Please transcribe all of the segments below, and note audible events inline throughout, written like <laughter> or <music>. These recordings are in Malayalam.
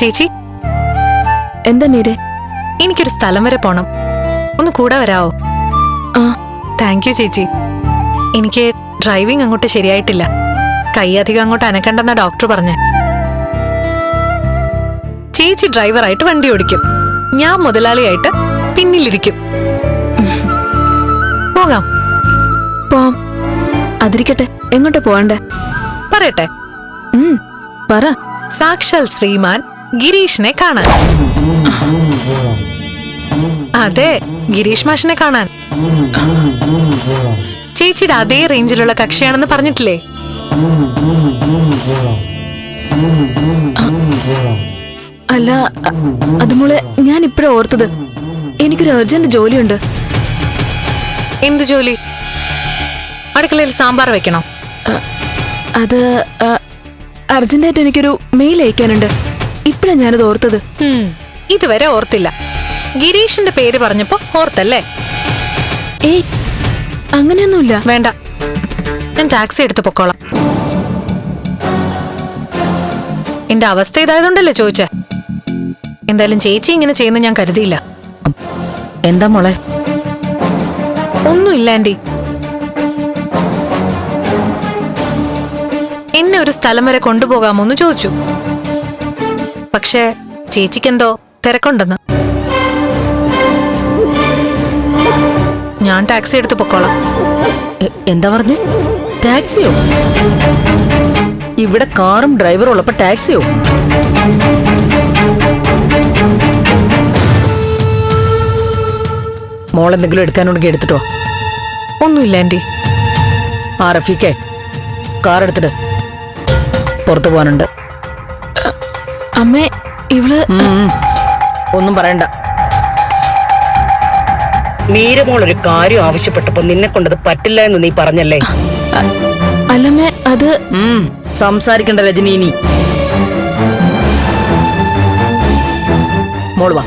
ചേച്ചി. എന്താ മീരെ? എനിക്കൊരു സ്ഥലം വരെ പോണം. ഒന്ന് കൂടെ വരാവോ? ആ. താങ്ക് യു ചേച്ചി. എനിക്ക് ഡ്രൈവിംഗ് അങ്ങോട്ട് ശരിയായിട്ടില്ല. കൈ അധികം അങ്ങോട്ട് അനക്കണ്ടെന്ന ഡോക്ടർ പറഞ്ഞ. ചേച്ചി ഡ്രൈവറായിട്ട് വണ്ടി ഓടിക്കും. ഞാൻ മുതലാളിയായിട്ട് പിന്നിലിരിക്കും. പോകാം. പോം അതിരിക്കട്ടെ. എങ്ങോട്ട് പോവണ്ടേ? പറയട്ടെ. പറ. സാക്ഷാൽ ശ്രീമാൻ ഗിരീഷിനെ കാണാൻ. അതെ ഗിരീഷ് മാഷിനെ കാണാൻ. ചേച്ചിയുടെ അതേ റേഞ്ചിലുള്ള കക്ഷിയാണെന്ന് പറഞ്ഞിട്ടില്ലേ? അല്ല അതുമൂളെ അത് മോളെ ഞാൻ ഇപ്പഴാ ഓർത്തത്. എനിക്കൊരു അർജന്റ് ജോലിയുണ്ട്. എന്ത് ജോലി? അടുക്കളയിൽ സാമ്പാർ വെക്കണോ? അത് അർജന്റായിട്ട് എനിക്കൊരു മെയിൽ അയക്കാനുണ്ട്. ഇപ്പഴാ ഞാനത് ഓർത്തത്. ഇതുവരെ ഓർത്തില്ല. ഗിരീഷിന്റെ പേര് പറഞ്ഞപ്പോ ഓർത്തല്ലേ? ഏയ് അങ്ങനെയൊന്നുമില്ല. വേണ്ട. ഞാൻ ടാക്സി എടുത്ത് പൊക്കോളാം. എന്റെ അവസ്ഥ ഇതായതുകൊണ്ടല്ലേ ചോദിച്ചേ? എന്തായാലും ചേച്ചി ഇങ്ങനെ ചെയ്യുന്ന ഞാൻ കരുതിയില്ല. എന്താ മോളെ? ഒന്നുമില്ല ആന്റി. എന്നെ ഒരു സ്ഥലം വരെ കൊണ്ടുപോകാമോ എന്ന് ചോദിച്ചു. പക്ഷേ ചേച്ചിക്കെന്തോ തിരക്കുണ്ടെന്ന്. ഞാൻ ടാക്സി എടുത്ത് പൊക്കോളാം. എന്താ പറഞ്ഞേ? ടാക്സിയോ? ഇവിടെ കാറും ഡ്രൈവറും ഉള്ളപ്പോ ടാക്സിയോ? മോൾ എന്തെങ്കിലും എടുക്കാനുണ്ടെങ്കിൽ എടുത്തിട്ടോ? ഒന്നുമില്ല ആന്റി ആ റഫീഖേ കാർ എടുത്തിട്ട് പുറത്തു പോകാനുണ്ട്. അമ്മേ ഇവൾ ഒന്നും പറയണ്ട. നീരമോൾ ഒരു കാര്യം ആവശ്യപ്പെട്ടപ്പോ നിന്നെ കൊണ്ടത് പറ്റില്ല എന്ന് നീ പറഞ്ഞല്ലേ? അല്ലമ്മേ അത് സംസാരിക്കണ്ട രജനി ഇനി? മോൾ വാ.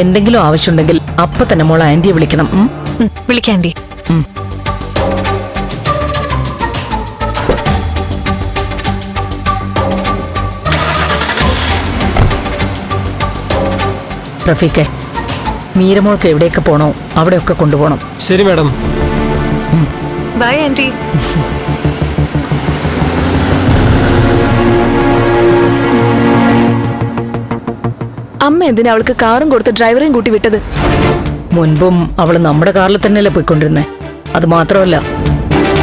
എന്തെങ്കിലും ആവശ്യമുണ്ടെങ്കിൽ അപ്പൊ തന്നെ മോൾ ആന്റിയെ വിളിക്കണം. ഉം? ഉം, വിളിക്കാം ആന്റി. ഉം. റഫീഖെ മീരമോൾക്ക് എവിടെയൊക്കെ പോണോ അവിടെയൊക്കെ കൊണ്ടുപോകണം. ശരി മാഡം. By anti. <laughs> അമ്മ എന്തിനാ അവൾക്ക് കാറും കൊടുത്ത് ഡ്രൈവറെയും കൂട്ടി വിട്ടത്? മുൻപും അവൾ നമ്മുടെ കാറിൽ തന്നെയല്ലേ പോയിക്കൊണ്ടിരുന്നേ. അത് മാത്രമല്ല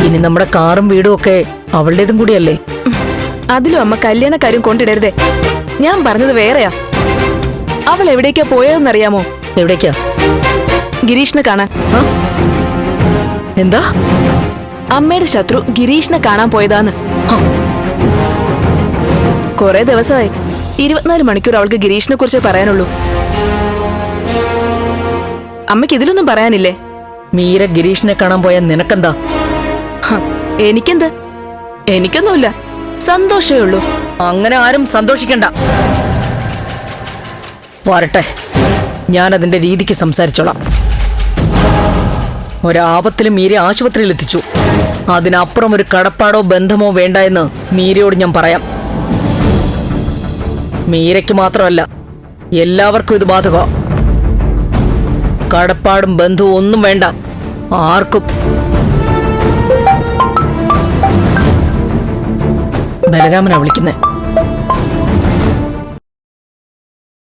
ഇനി നമ്മുടെ കാറും വീടും ഒക്കെ അവളുടേതും കൂടിയല്ലേ? അതിലും അമ്മ കല്യാണ കാര്യം കൊണ്ടിടരുതേ. ഞാൻ പറഞ്ഞത് വേറെയാ. അവൾ എവിടേക്കാ പോയതെന്നറിയാമോ? എവിടേക്കാ? ഗിരീഷിനെ കാണാൻ. എന്താ? അമ്മയുടെ ശത്രു ഗിരീഷിനെ കാണാൻ പോയതാന്ന്. കുറെ ദിവസമായി. ഇരുപത്തിനാല് മണിക്കൂർ അവൾക്ക് ഗിരീഷിനെ കുറിച്ച് പറയാനുള്ളൂ. അമ്മയ്ക്ക് ഇതിലൊന്നും പറയാനില്ലേ? മീര ഗിരീഷിനെ കാണാൻ പോയ നിനക്കെന്താ? എനിക്കെന്ത്? എനിക്കൊന്നുമില്ല. സന്തോഷമേ ഉള്ളൂ. അങ്ങനെ ആരും സന്തോഷിക്കണ്ട. വരട്ടെ. ഞാൻ അതിന്റെ രീതിക്ക് സംസാരിച്ചോളാം. ഒരാപത്തിലും മീരെ ആശുപത്രിയിൽ എത്തിച്ചു അതിനപ്പുറം ഒരു കടപ്പാടോ ബന്ധമോ വേണ്ട എന്ന് മീരയോട് ഞാൻ പറയാം. മീരയ്ക്ക് മാത്രമല്ല എല്ലാവർക്കും ഇത് ബാധക. കടപ്പാടും ബന്ധു ഒന്നും വേണ്ട ആർക്കും. ബലരാമനാ വിളിക്കുന്നേ.